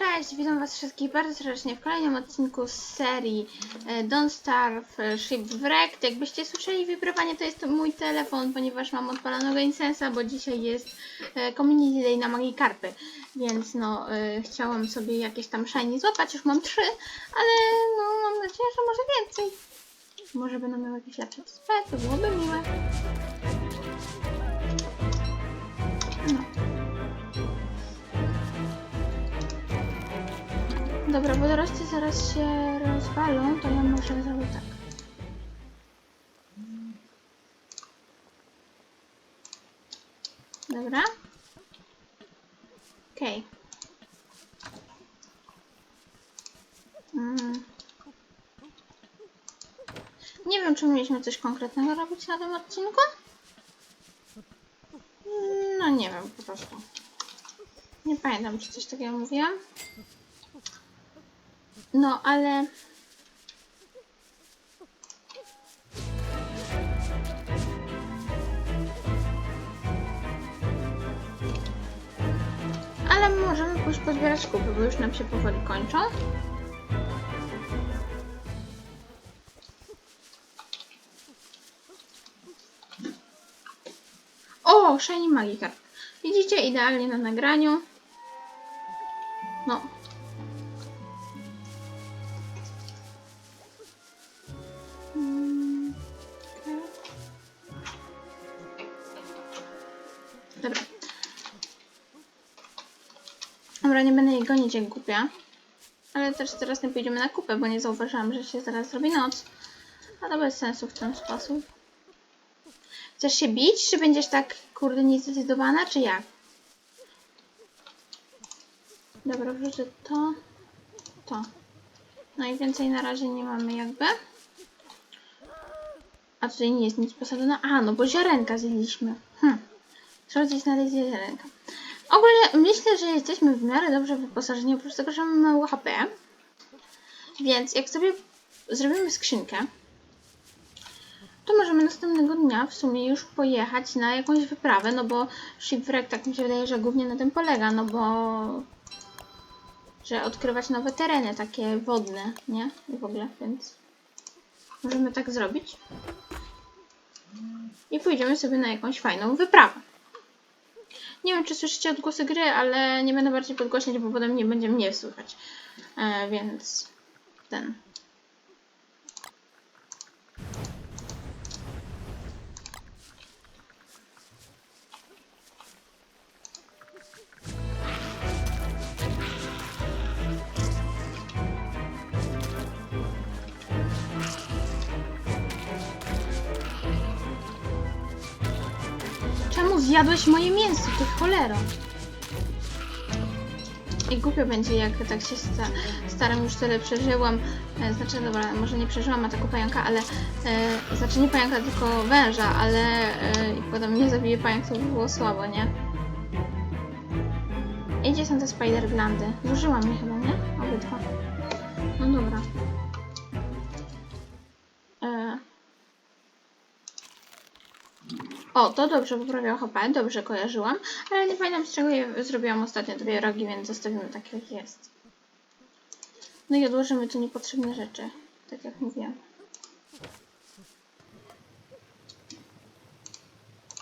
Cześć, witam was wszystkich bardzo serdecznie w kolejnym odcinku z serii e, Don't Starve e, Shipwrecked. Jakbyście słyszeli wibrowanie, to jest mój telefon, ponieważ mam odpalonego Incensa, bo dzisiaj jest e, Community Day na Magikarpy. Więc no, e, chciałam sobie jakieś tam shiny złapać, już mam trzy, ale no mam nadzieję, że może więcej. Może będą miały jakieś lepsze to byłoby miłe. Dobra, wodorosty zaraz się rozwalą, to ja może zrobię tak. Dobra. Okej. Mm. Nie wiem, czy mieliśmy coś konkretnego robić na tym odcinku. Mm, No nie wiem, po prostu. Nie pamiętam, czy coś takiego mówiłam. No, ale. Ale możemy pójść pozbierać kupy, bo już nam się powoli kończą. O, Shiny Magikarp. Widzicie, idealnie na nagraniu. No, Dobra, nie będę jej gonić jak głupia. Ale też teraz nie pójdziemy na kupę, bo nie zauważyłam, że się zaraz zrobi noc. A to bez sensu w ten sposób. Chcesz się bić, czy będziesz tak, kurde, niezdecydowana, czy jak? Dobra, wrzucę to, to. No i więcej na razie nie mamy jakby. A tutaj nie jest nic posadzone. A, no bo ziarenka zjedliśmy. Hm. Trzeba gdzieś znaleźć ziarenka. Ogólnie myślę, że jesteśmy w miarę dobrze wyposażeni, oprócz tego, że mamy mało HP. Więc jak sobie zrobimy skrzynkę, to możemy następnego dnia w sumie już pojechać na jakąś wyprawę, no bo shipwreck tak mi się wydaje, że głównie na tym polega, no bo że odkrywać nowe tereny, takie wodne, nie? I w ogóle, więc możemy tak zrobić i pójdziemy sobie na jakąś fajną wyprawę. Nie wiem, czy słyszycie odgłosy gry, ale nie będę bardziej podgłośniać, bo potem nie będzie mnie słychać. E, więc ten. Zjadłeś moje mięso, ty cholero? I głupio będzie, jak tak się sta staram, już tyle przeżyłam. E, znaczy, dobra, może nie przeżyłam ataku pająka, ale... E, znaczy nie pająka, tylko węża, ale... E, I potem mnie zabije pająk, to by było słabo, nie? I gdzie są te spider glandy? Zużyłam je chyba, nie? Obydwa. No dobra. O, to dobrze poprawiał HP, dobrze kojarzyłam, ale nie pamiętam z czego je zrobiłam ostatnio dwie rogi, więc zostawimy tak jak jest. No i odłożymy tu niepotrzebne rzeczy, tak jak mówiłam.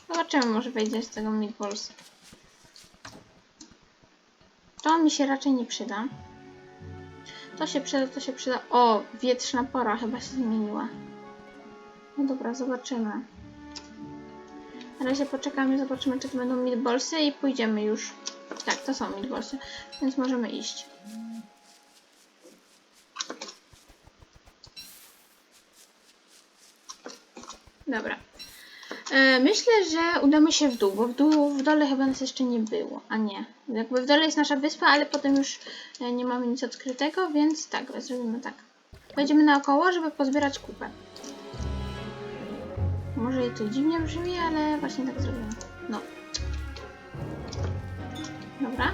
Zobaczymy, może wejdzie z tego meatballs. To mi się raczej nie przyda. To się przyda, to się przyda. O, wietrzna pora chyba się zmieniła. No dobra, zobaczymy. Na razie poczekamy, zobaczymy, czy to będą meatballsy i pójdziemy już. Tak, to są meatballsy, więc możemy iść. Dobra. E, myślę, że udamy się w dół, bo w dół, w dole chyba nas jeszcze nie było. A nie. Jakby w dole jest nasza wyspa, ale potem już e, nie mamy nic odkrytego, więc tak, zrobimy tak. Pojedziemy naokoło, żeby pozbierać kupę. Może to dziwnie brzmi, ale właśnie tak zrobimy. No. Dobra.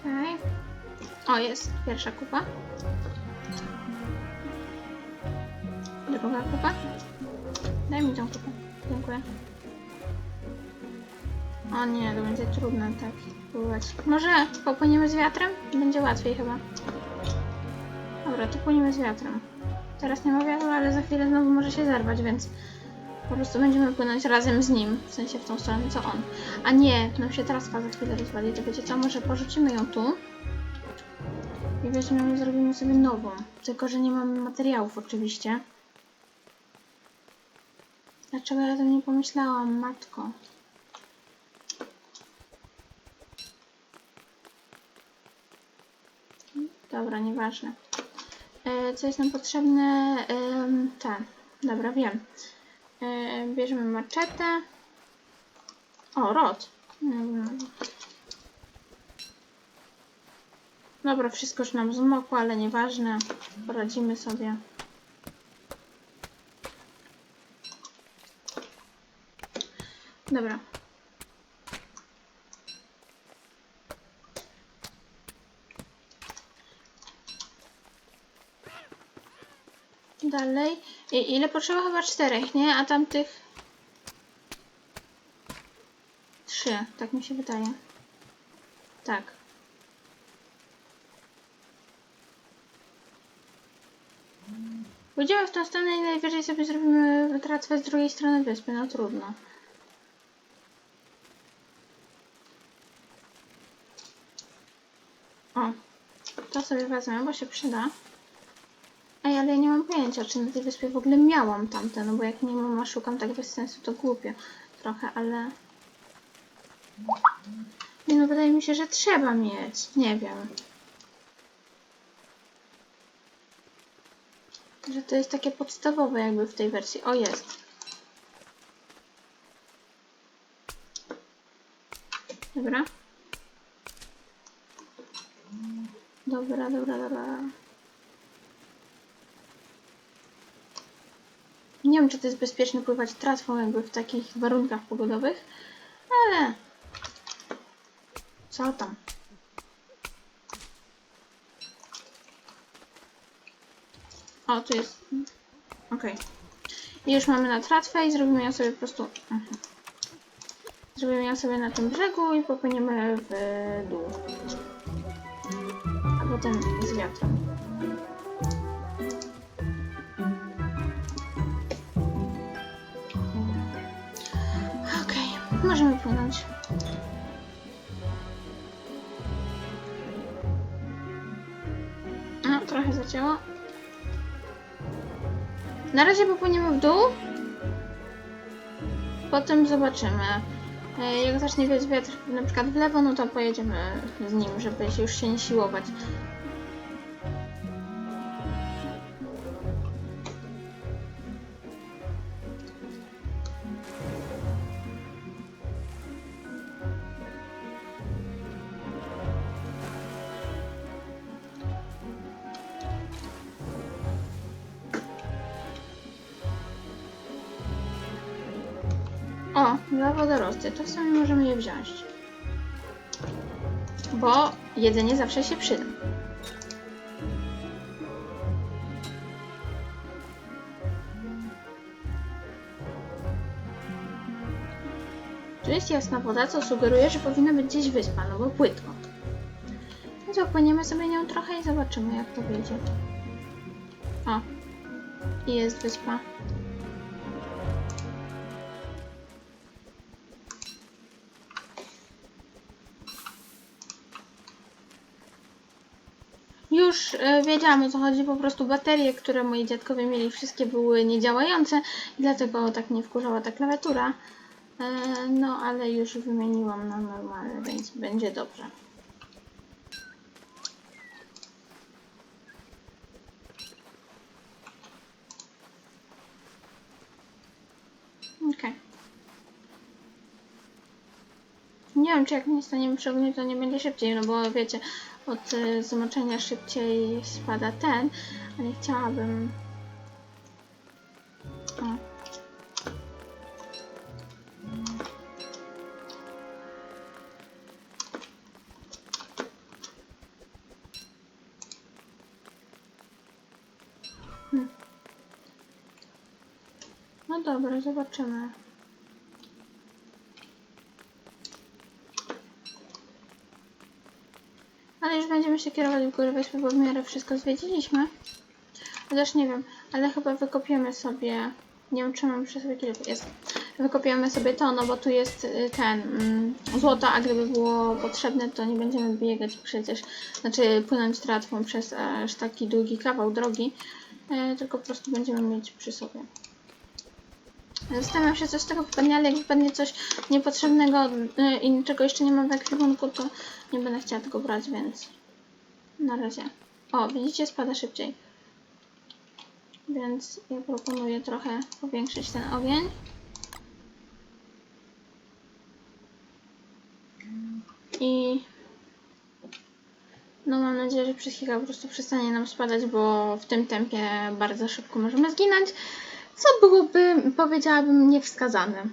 Okej. O, jest pierwsza kupa. Druga kupa. Daj mi tą kupę. Dziękuję. O nie, to będzie trudne tak pływać. Może popłyniemy z wiatrem? Będzie łatwiej chyba. Dobra, to płyniemy z wiatrem. Teraz nie ma wiatru, ale za chwilę znowu może się zerwać, więc po prostu będziemy płynąć razem z nim. W sensie w tą stronę, co on. A nie, nam się traska za chwilę rozwali. To wiecie co, może porzucimy ją tu. I weźmiemy, zrobimy sobie nową. Tylko, że nie mamy materiałów oczywiście. Dlaczego ja o tym nie pomyślałam, matko? Dobra, nieważne. E, co jest nam potrzebne? Ten. Dobra, wiem. E, bierzemy maczetę. O. Mm. Dobra, wszystko już nam zmokło, ale nieważne. Poradzimy sobie. Dobra. Dalej. I, ile potrzeba? Chyba czterech, nie? A tamtych... Trzy, tak mi się wydaje. Tak. Pójdziemy w tą stronę i najwyżej sobie zrobimy tratwę z drugiej strony wyspy. No trudno. O, to sobie wezmę, bo się przyda. Ej, ale ja nie mam pojęcia, czy na tej wyspie w ogóle miałam tamte, no bo jak nie mam, szukam tak bez sensu, to głupio trochę, ale... Nie no, wydaje mi się, że trzeba mieć. Nie wiem. Że to jest takie podstawowe jakby w tej wersji. O, jest. Dobra. Dobra, dobra, dobra. Nie wiem, czy to jest bezpieczne pływać tratwą jakby w takich warunkach pogodowych, ale... Co tam? O, tu jest... Okej. I już mamy na tratwę i zrobimy ją sobie po prostu... Mhm. Zrobimy ją sobie na tym brzegu i popłyniemy w dół. A potem z wiatrem. Możemy płynąć. No, trochę zacięło. Na razie popłyniemy w dół. Potem zobaczymy. E, Jak zacznie wiać wiatr na przykład w lewo, no to pojedziemy z nim, żeby się już się nie siłować. O, dwa wodorosty. To w sumie możemy je wziąć. Bo jedzenie zawsze się przyda. Tu jest jasna woda, co sugeruje, że powinna być gdzieś wyspa, no bo płytko. No to płyniemy sobie nią trochę i zobaczymy, jak to wyjdzie. O, i jest wyspa. Wiedziałam o co chodzi, po prostu baterie, które moi dziadkowie mieli, wszystkie były niedziałające i dlatego tak mnie wkurzała ta klawiatura. E, no, ale już wymieniłam na normalne, więc będzie dobrze. Okej. Nie wiem, czy jak nie staniemy przy ogniu, to nie będzie szybciej, no bo wiecie, od y, zmoczenia szybciej spada ten, a nie chciałabym... Hmm. No dobra, zobaczymy. Ale już będziemy się kierować w górę wyspy, bo w miarę wszystko zwiedziliśmy. Chociaż nie wiem, ale chyba wykopiemy sobie... Nie wiem, czy mam przy sobie kilku. Jest. Wykopiemy sobie to, no bo tu jest y, ten mm, złoto, a gdyby było potrzebne, to nie będziemy biegać przecież, znaczy płynąć tratwą przez aż taki długi kawał drogi, e, tylko po prostu będziemy mieć przy sobie. Zastanawiam się, co z tego wypadnie, ale jak wypadnie coś niepotrzebnego y, i czego jeszcze nie mam w ekwipunku, to nie będę chciała tego brać, więc na razie. O, widzicie, spada szybciej. Więc ja proponuję trochę powiększyć ten ogień. I no mam nadzieję, że przez chwilę po prostu przestanie nam spadać, bo w tym tempie bardzo szybko możemy zginąć, co byłoby, powiedziałabym, niewskazane.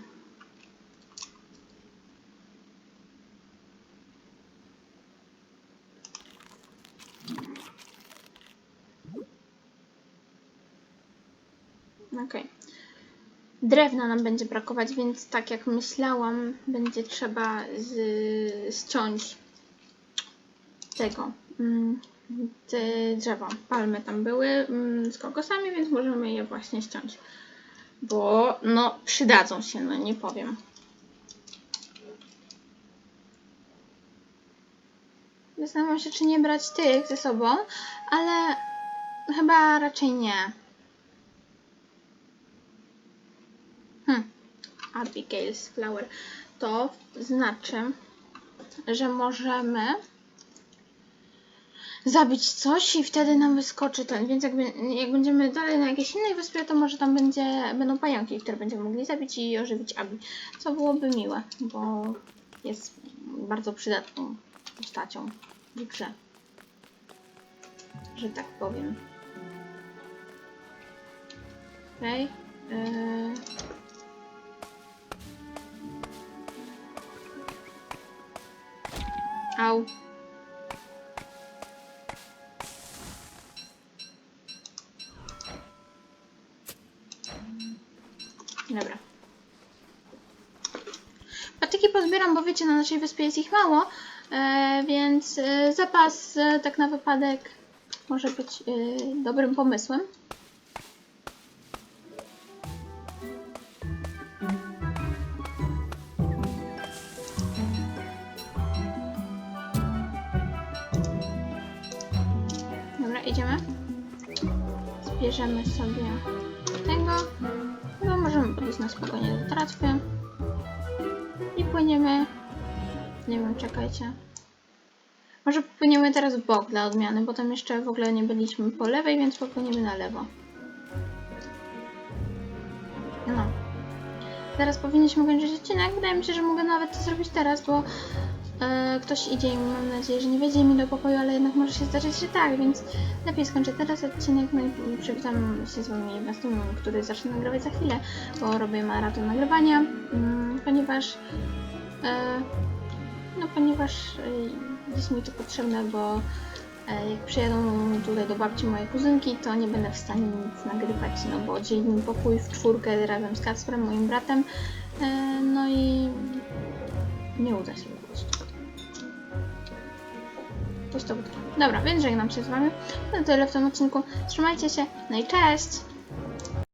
Okej. Drewna nam będzie brakować, więc tak jak myślałam, będzie trzeba z, ściąć tego. Mm, drzewa, palmy tam były mm, z kokosami, więc możemy je właśnie ściąć. Bo no przydadzą się, no nie powiem. Zastanawiam się, czy nie brać tych ze sobą, ale chyba raczej nie. Hmm. Abigail's Flower. To znaczy, że możemy zabić coś i wtedy nam wyskoczy ten. Więc jakby, jak będziemy dalej na jakiejś innej wyspie, to może tam będzie, będą pająki, które będziemy mogli zabić i ożywić Abi. Co byłoby miłe, bo jest bardzo przydatną postacią w grze. Że tak powiem. Okej. Yy... Au. Na naszej wyspie jest ich mało, e, więc e, zapas e, tak na wypadek może być dobrym pomysłem. Dobra, idziemy. Zbierzemy sobie tego. No możemy podejść na spokojnie do tratwy. I płyniemy. Nie wiem, czekajcie. Może popłyniemy teraz w bok dla odmiany, bo tam jeszcze w ogóle nie byliśmy po lewej, więc popłyniemy na lewo. No. Teraz powinniśmy kończyć odcinek. Wydaje mi się, że mogę nawet to zrobić teraz, bo e, ktoś idzie i mam nadzieję, że nie wejdzie mi do pokoju, ale jednak może się zdarzyć, że tak, więc lepiej skończę teraz odcinek, no i przywitam się z wami następnym, który zacznę nagrywać za chwilę, bo robię maraton nagrywania, mm, ponieważ e, no ponieważ e, jest mi to potrzebne, bo e, jak przyjadą tutaj do babci moje kuzynki, to nie będę w stanie nic nagrywać, no bo dzieli mi pokój w czwórkę razem z Kacprem, moim bratem, e, no i nie uda się po prostu. Pusto Dobra, więc żegnam się z wami. To tyle w tym odcinku. Trzymajcie się, no i cześć!